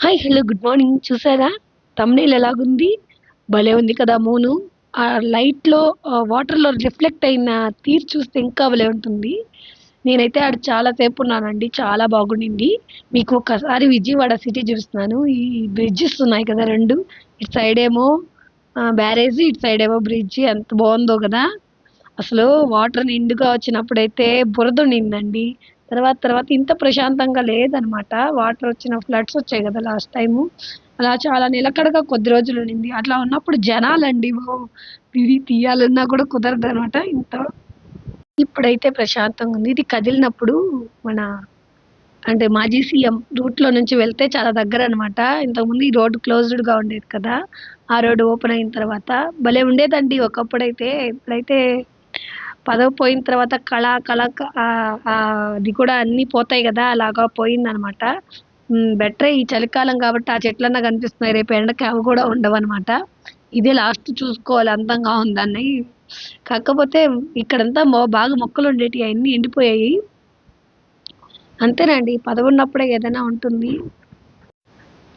Hi hello good morning చూసారా? Thumbnail ఎలాగుంది? భలే ఉంది కదా మూను. ఆ లైట్లో వాటర్లో రిఫ్లెక్ట్ అయిన తీరు చూస్తే ఇంకా భలే ఉంటుంది. నేనైతే ఆడ చాలా సేపు ఉన్నానండి చాలా బాగుండింది. మీకు ఒకసారి విజయవాడ సిటీ చూపిస్తున్నాను. ఈ బ్రిడ్జెస్ ఉన్నాయి కదా రెండు. ఇటు సైడ్ ఏమో బ్యారేజ్ ఇటు సైడ్ ఏమో బ్రిడ్జి ఎంత బాగుందో కదా. అసలు వాటర్ నిండుగా వచ్చినప్పుడైతే బురద ఉండిందండి తర్వాత తర్వాత ఇంత ప్రశాంతంగా లేదనమాట. వాటర్ వచ్చిన ఫ్లడ్స్ వచ్చాయి కదా లాస్ట్ టైము. అలా చాలా నిలకడగా కొద్ది రోజులు ఉండింది. అట్లా ఉన్నప్పుడు జనాలండి బాబు ఇది తీయాలన్నా కూడా కుదరదు అనమాట ఇంత. ఇప్పుడైతే ప్రశాంతంగా ఉంది. ఇది కదిలినప్పుడు మన అంటే మాజీ సీఎం రూట్లో నుంచి వెళ్తే చాలా దగ్గర అనమాట. ఇంతకుముందు ఈ రోడ్డు క్లోజ్డ్గా ఉండేది కదా. ఆ రోడ్డు ఓపెన్ అయిన తర్వాత భలే ఉండేదండి. ఒకప్పుడైతే ఇప్పుడైతే పదవి పోయిన తర్వాత కళ కళ అది కూడా అన్నీ పోతాయి కదా అలాగా పోయిందనమాట. బెటరే ఈ చలికాలం కాబట్టి ఆ చెట్లన్నా కనిపిస్తున్నాయి. రేపు ఎండకి అవి కూడా ఉండవు అనమాట ఇదే లాస్ట్ చూసుకోవాలి అందంగా ఉందని. కాకపోతే ఇక్కడంతా బాగా మొక్కలు ఉండేవి అవన్నీ ఎండిపోయాయి. అంతేనండి పదవి ఉన్నప్పుడే ఏదైనా ఉంటుంది.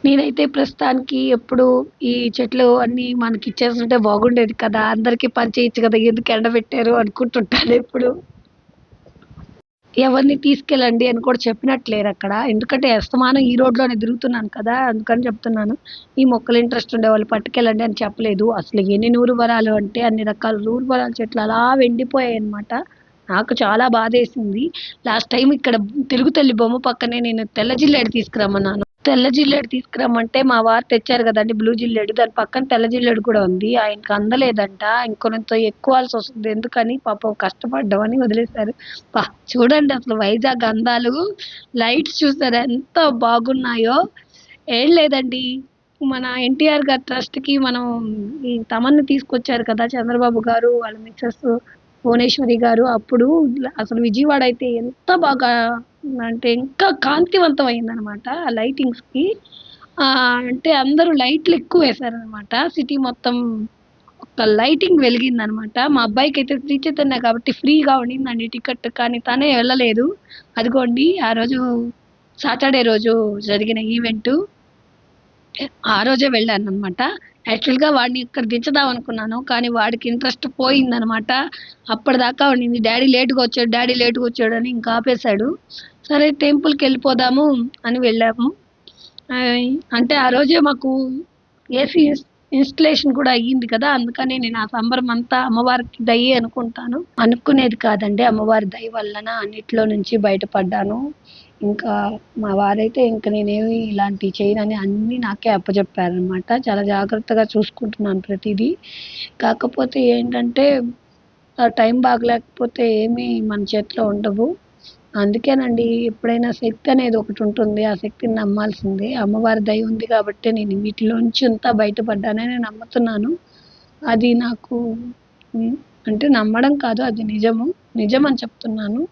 నేనైతే ప్రస్తుతానికి ఎప్పుడు ఈ చెట్లు అన్నీ మనకి ఇచ్చేస్తుంటే బాగుండేది కదా. అందరికీ పనిచేయచ్చు కదా. ఎందుకు ఎండబెట్టారు అనుకుంటుంటాను ఎప్పుడు. ఎవరిని తీసుకెళ్ళండి అని కూడా చెప్పినట్లేరు అక్కడ. ఎందుకంటే అస్తమానం ఈ రోడ్లోనే తిరుగుతున్నాను కదా. అందుకని చెప్తున్నాను. ఈ మొక్కలు ఇంట్రెస్ట్ ఉండే వాళ్ళు పట్టుకెళ్ళండి అని చెప్పలేదు. అసలు ఎన్ని నూరు వరాలు అంటే అన్ని రకాల నూరు వరాల చెట్లు అలా వెండిపోయాయి అనమాట నాకు చాలా బాధేసింది. లాస్ట్ టైం ఇక్కడ తెలుగు తల్లి బొమ్మ పక్కనే నేను తెల్ల జిల్లేడు తీసుకురమ్మన్నాను. తెల్ల జిల్లేడు తీసుకురమ్మంటే మా వారు తెచ్చారు కదండి బ్లూ జిల్లేడు. దాని పక్కన తెల్ల జిల్లేడు కూడా ఉంది. ఆయనకు అందలేదంట. ఇంకొంత ఎక్కువాల్సి వస్తుంది. ఎందుకని? పాపం కష్టపడ్డామని వదిలేశారు. పా చూడండి అసలు వైజాగ్ అందాలు. లైట్స్ చూసారు? ఎంత బాగున్నాయో. ఏం లేదండి. మన ఎన్టీఆర్ గారి ట్రస్ట్కి మనం ఈ తమన్ని తీసుకొచ్చారు కదా చంద్రబాబు గారు వాళ్ళ మిస్సెస్ భువనేశ్వరి గారు. అప్పుడు అసలు విజయవాడ అయితే ఎంత బాగా అంటే ఇంకా కాంతివంతం అయిందనమాట ఆ లైటింగ్స్కి. అంటే అందరూ లైట్లు ఎక్కువ వేశారనమాట. సిటీ మొత్తం ఒక లైటింగ్ వెలిగిందనమాట. మా అబ్బాయికి అయితే శ్రీ చైతన్య కాబట్టి ఫ్రీగా ఉండిందండి టికెట్ కానీ తనే వెళ్ళలేదు. అదిగోండి ఆ రోజు సాటర్డే రోజు జరిగిన ఈవెంట్. ఆ రోజే వెళ్ళాను అనమాట యాక్చువల్గా వాడిని ఇక్కడ దించదాం అనుకున్నాను కానీ వాడికి ఇంట్రెస్ట్ పోయిందనమాట. అప్పటిదాకా ఉండింది డాడీ లేటుగా వచ్చాడు డాడీ లేటుగా వచ్చాడు అని ఇంకా ఆపేశాడు. సరే టెంపుల్కి వెళ్ళిపోదాము అని వెళ్ళాము. అంటే ఆ రోజే మాకు ఏసీ ఇన్స్టలేషన్ కూడా అయ్యింది కదా అందుకని నేను ఆ సంబరం అంతా అమ్మవారికి దయ్యే అనుకుంటాను. అనుకునేది కాదండి అమ్మవారి దయ వలన అన్నిట్లో నుంచి బయటపడ్డాను. ఇంకా మా వారైతే ఇంకా నేనేమి ఇలాంటివి చేయనని అన్నీ నాకే అప్పచెప్పారనమాట చాలా జాగ్రత్తగా చూసుకుంటున్నాను ప్రతిదీ. కాకపోతే ఏంటంటే టైం బాగలేకపోతే ఏమీ మన చేతిలో ఉండవు. అందుకేనండి ఎప్పుడైనా శక్తి అనేది ఒకటి ఉంటుంది. ఆ శక్తిని నమ్మాల్సిందే. అమ్మవారి దయ ఉంది కాబట్టి నేను వీటిలోంచి అంతా బయటపడ్డానని నమ్ముతున్నాను. అది నాకు అంటే నమ్మడం కాదు అది నిజము. నిజం అని చెప్తున్నాను.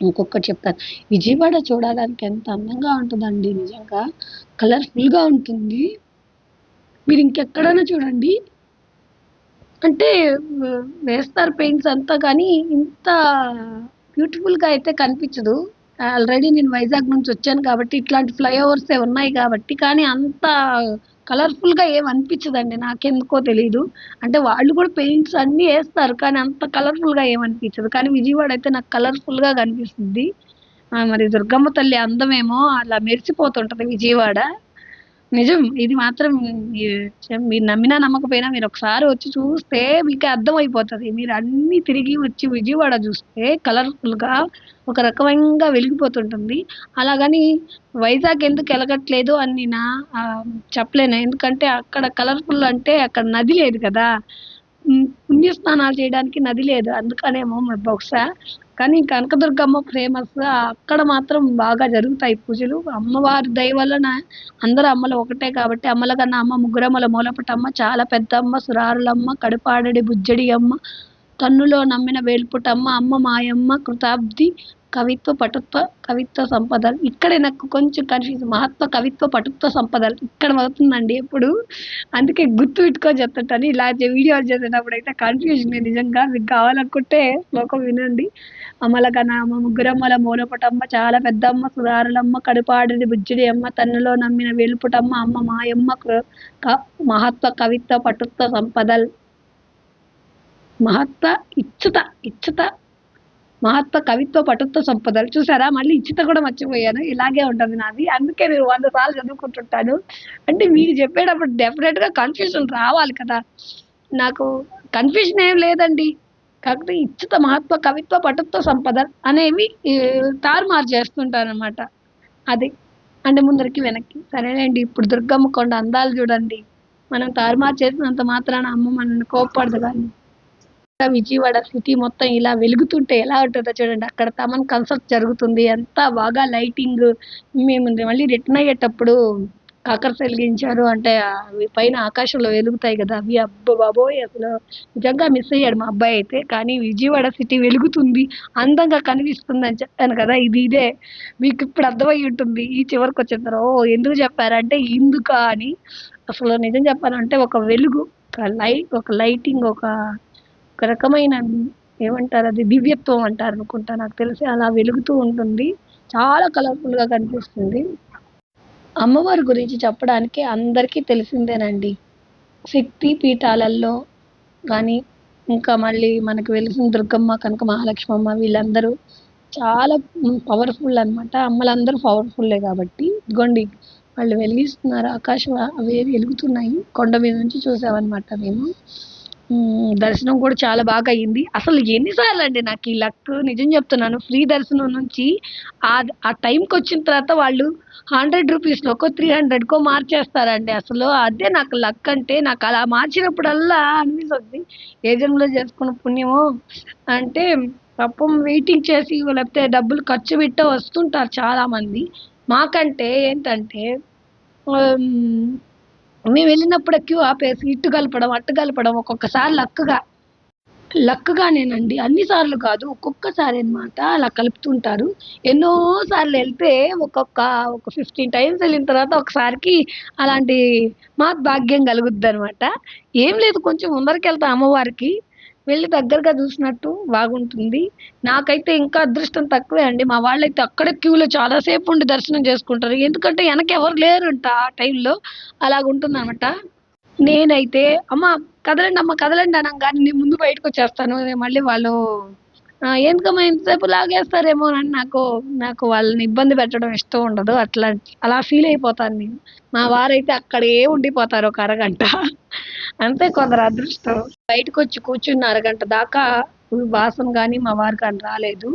ఇంకొకటి చెప్తాను. విజయవాడ చూడడానికి ఎంత అందంగా ఉంటుందండి నిజంగా. కలర్ఫుల్గా ఉంటుంది. మీరు ఇంకెక్కడైనా చూడండి. అంటే వేస్తారు పెయింట్స్ అంతా కానీ ఇంత బ్యూటిఫుల్గా అయితే కనిపించదు. ఆల్రెడీ నేను వైజాగ్ నుంచి వచ్చాను కాబట్టి ఇట్లాంటి ఫ్లైఓవర్సే ఉన్నాయి కాబట్టి కానీ అంత కలర్ఫుల్గా ఏం అనిపించదండి నాకెందుకో తెలీదు. అంటే వాళ్ళు కూడా పెయింట్స్ అన్నీ వేస్తారు కానీ అంత కలర్ఫుల్గా ఏం అనిపించదు. కానీ విజయవాడ అయితే నాకు కలర్ఫుల్గా కనిపిస్తుంది. మరి దుర్గమ్మ తల్లి అందమేమో అలా మెరిసిపోతుంటది విజయవాడ. నిజం. ఇది మాత్రం ఈ- మీరు నమ్మినా నమ్మకపోయినా మీరు ఒకసారి వచ్చి చూస్తే మీకు అర్థమైపోతుంది. మీరు అన్ని తిరిగి వచ్చి విజయవాడ చూస్తే కలర్ఫుల్గా ఒక రకమైన వెలిగిపోతుంటుంది. అలాగని వైజాగ్ ఎందుకు వెలగట్లేదు అని నా చెప్పలేను. ఎందుకంటే అక్కడ కలర్ఫుల్ అంటే అక్కడ నది లేదు కదా. పుణ్య స్నానాలు చేయడానికి నది లేదు. అందుకనేమో మరి బహుశా. కానీ కనకదుర్గమ్మ ఫేమస్ అక్కడ మాత్రం బాగా జరుగుతాయి పూజలు. అమ్మవారి దయ వలన అందరూ అమ్మలు ఒకటే కాబట్టి అమ్మల కన్నా అమ్మ ముగ్గురమ్మల మూలపటమ్మ చాలా పెద్దమ్మ సురారులమ్మ కడుపాడడి బుజ్జడి అమ్మ తన్నులో నమ్మిన వేల్పుటమ్మ అమ్మ మాయమ్మ కృతాబ్ది కవిత్వ పటుత్వ కవిత్వ సంపదలు. ఇక్కడే నాకు కొంచెం కన్ఫ్యూజ్ మహత్వ కవిత్వ పటుత్వ సంపదలు. ఇక్కడ అవుతుందండి ఎప్పుడు. అందుకే గుర్తు పెట్టుకొని చెప్తుంటాను. ఇలా వీడియోలు చేసేటప్పుడు అయితే కన్ఫ్యూజన్ నిజంగా. మీకు కావాలనుకుంటే శ్లోకం వినండి. అమలగన అమ్మ ముగ్గురమ్మల మూలపటమ్మ చాలా పెద్దమ్మ సుధారులమ్మ కడుపాడిది బుజ్జిడి అమ్మ తన్నులో నమ్మిన వెలుపుటమ్మ అమ్మ మాయమ్మ కృ- క- మహత్వ కవిత్వ పటుత్వ సంపదల్. మహత్వ ఇచ్చుత ఇచ్చుత మహత్వ కవిత్వ పటుత్వ సంపదలు. చూసారా? మళ్ళీ ఇచ్చిత కూడా మర్చిపోయాను. ఇలాగే ఉంటుంది నాది. అందుకే నేను వంద సార్లు చదువుకుంటుంటాను. అంటే మీరు చెప్పేటప్పుడు డెఫినెట్గా కన్ఫ్యూజన్ రావాలి కదా. నాకు కన్ఫ్యూజన్ ఏం లేదండి. కాకపోతే ఇచ్చిత మహత్వ కవిత్వ పటుత్వ సంపద అనేవి తారుమారు చేస్తుంటాను అనమాట అది. అంటే ముందరికి వెనక్కి. సరేనండి ఇప్పుడు దుర్గమ్మ కొండ అందాలు చూడండి. మనం తారుమారు చేసినంత మాత్రాన అమ్మ మనల్ని కోప్పడదు కానీ. విజయవాడ సిటీ మొత్తం ఇలా వెలుగుతుంటే ఎలా ఉంటుందో చూడండి. అక్కడ తమన్ కన్సర్ట్ జరుగుతుంది. ఎంత బాగా లైటింగ్ మేము మళ్ళీ రిటర్న్ అయ్యేటప్పుడు కాకరస్ వెలిగించారు అంటే అవి పైన ఆకాశంలో వెలుగుతాయి కదా. అవి అబ్బో బాబోయ్ అసలు. నిజంగా మిస్ అయ్యాడు మా అబ్బాయి అయితే. కానీ విజయవాడ సిటీ వెలుగుతుంది. అందంగా కనిపిస్తుంది అని చెప్పాను కదా. ఇది ఇదే. మీకు ఇప్పుడు అర్థమై ఉంటుంది. ఈ చివరికి వచ్చిన తర్వాత ఓ ఎందుకు చెప్పారంటే ఇందుక అని. అసలు నిజం చెప్పాలంటే ఒక వెలుగు ఒక లైట్ ఒక లైటింగ్ ఒక ఒక రకమైన ఏమంటారు అది దివ్యత్వం అంటారు అనుకుంటా నాకు తెలిసి అలా వెలుగుతూ ఉంటుంది. చాలా కలర్ఫుల్గా కనిపిస్తుంది. అమ్మవారి గురించి చెప్పడానికి అందరికీ తెలిసిందేనండి. శక్తి పీఠాలలో కానీ ఇంకా మళ్ళీ మనకు వెలిసిన దుర్గమ్మ కనక మహాలక్ష్మమ్మ వీళ్ళందరూ చాలా పవర్ఫుల్ అన్నమాట. అమ్మలందరూ పవర్ఫుల్లే కాబట్టి. ఇదిగోండి వాళ్ళు వెలిగిస్తున్నారు ఆకాశం అవి వెలుగుతున్నాయి. కొండ మీద నుంచి చూసామన్నమాట మేము. దర్శనం కూడా చాలా బాగా అయ్యింది. అసలు ఎన్నిసార్లు అండి నాకు ఈ లక్ నిజం చెప్తున్నాను. ఫ్రీ దర్శనం నుంచి ఆ ఆ టైంకి వచ్చిన తర్వాత వాళ్ళు హండ్రెడ్ రూపీస్లో ఒక త్రీ హండ్రెడ్కో మార్చేస్తారండి. అసలు అదే నాకు లక్ అంటే నాకు అలా మార్చినప్పుడల్లా అనిపిస్తుంది. ఏ జన్మలో చేసుకున్న పుణ్యమో అంటే పాపం వెయిటింగ్ చేసి లేకపోతే డబ్బులు ఖర్చు పెట్టే వస్తుంటారు చాలా మంది మాకంటే ఏంటంటే మేము వెళ్ళినప్పుడు క్యూ ఆపేసి ఇటు కలపడం అట్టు కలపడం ఒక్కొక్కసారి లక్గా లక్గానేనండి అన్ని సార్లు కాదు ఒక్కొక్కసారి అనమాట అలా కలుపుతుంటారు. ఎన్నోసార్లు వెళ్తే ఒక్కొక్క ఒక ఫిఫ్టీన్ టైమ్స్ వెళ్ళిన తర్వాత ఒకసారికి అలాంటి మా భాగ్యం కలుగుద్ది అనమాట ఏం లేదు కొంచెం ముందరికి వెళ్తాం అమ్మవారికి. వెళ్ళి దగ్గరగా చూసినట్టు బాగుంటుంది. నాకైతే ఇంకా అదృష్టం తక్కువే అండి. మా వాళ్ళైతే అక్కడే క్యూలో చాలాసేపు ఉండి దర్శనం చేసుకుంటారు. ఎందుకంటే వెనక ఎవరు లేరంట ఆ టైంలో. అలాగుంటుంది అనమాట నేనైతే అమ్మ కదలండి అమ్మ కదలండి అనగానే నేను ముందు బయటకు వచ్చేస్తాను. మళ్ళీ వాళ్ళు ఎందుకమ్మా ఇంతసేపు లాగేస్తారేమో అని నాకు నాకు వాళ్ళని ఇబ్బంది పెట్టడం ఇష్టం ఉండదు. అట్లా అలా ఫీల్ అయిపోతాను నేను. మా వారైతే అక్కడే ఉండిపోతారు ఒక అరగంట. అంతే కొందరు అదృష్టం. బయటకు వచ్చి కూర్చున్న అరగంట దాకా వాసన కానీ మా వారు కానీ రాలేదు.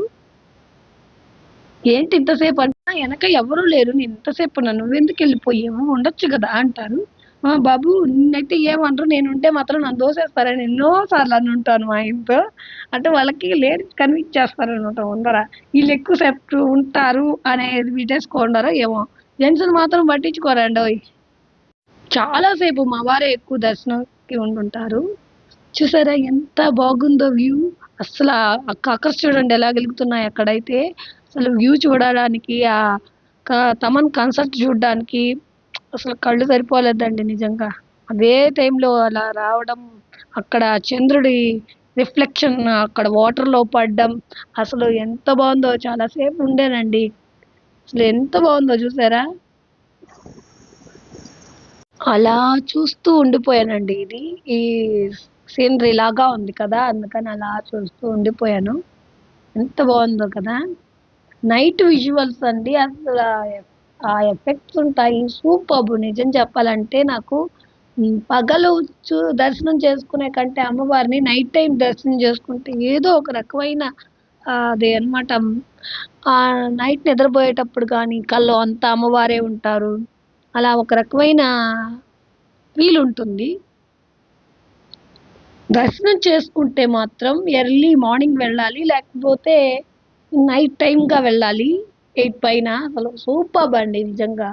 ఏంటి ఇంతసేపు అంటున్నా వెనక ఎవరూ లేరు. నేను ఇంతసేపు ఉన్నా. నువ్వెందుకు వెళ్ళిపోయావు? ఉండొచ్చు కదా అంటారు. "ఆ, బాబు నిన్నైతే ఏమంటారు నేను ఉంటే మాత్రం నన్ను దోసేస్తారని ఎన్నో సార్లు అని ఉంటాను మా ఇంట్లో. అంటే వాళ్ళకి లేడీస్ కన్విన్స్ చేస్తారు అనమాట వీళ్ళు ఎక్కువసేపు ఉంటారు అనేది విటేసుకుంటారో ఏమో. జెంట్స్ని మాత్రం పట్టించుకోరండి చాలాసేపు మా వారే ఎక్కువ దర్శనంకి ఉండుంటారు. చూసారా ఎంత బాగుందో వ్యూ. అసలు ఆ కాకర్స్ చూడండి ఎలా వెలుగుతున్నాయి అక్కడైతే. అసలు వ్యూ చూడడానికి ఆ క- తమన్ కన్సర్ట్ చూడడానికి అసలు కళ్ళు సరిపోలేదండి నిజంగా. అదే టైంలో అలా రావడం అక్కడ చంద్రుడి రిఫ్లెక్షన్ అక్కడ వాటర్లో పడడం అసలు ఎంత బాగుందో చాలాసేపు ఉండేనండి. అసలు ఎంత బాగుందో చూసారా. అలా చూస్తూ ఉండిపోయానండి ఇది. ఈ సీనరీ లాగా ఉంది కదా అందుకని అలా చూస్తూ ఉండిపోయాను. ఎంత బాగుందో కదా. నైట్ విజువల్స్ అండి అసలు ఆ- ఆ ఎఫెక్ట్స్ ఉంటాయి సూపర్ నిజం చెప్పాలంటే నాకు పగలు దర్శనం చేసుకునే కంటే అమ్మవారిని నైట్ టైం దర్శనం చేసుకుంటే ఏదో ఒక రకమైన అది అదే నైట్ నిద్రపోయేటప్పుడు కానీ కళ్ళు అంతా అమ్మవారే ఉంటారు. అలా ఒక రకమైన ఫీల్ ఉంటుంది. దర్శనం చేసుకుంటే మాత్రం ఎర్లీ మార్నింగ్ వెళ్ళాలి లేకపోతే నైట్ టైంగా వెళ్ళాలి. ఎయిట్ పైన. అసలు సూపర్ అండి నిజంగా.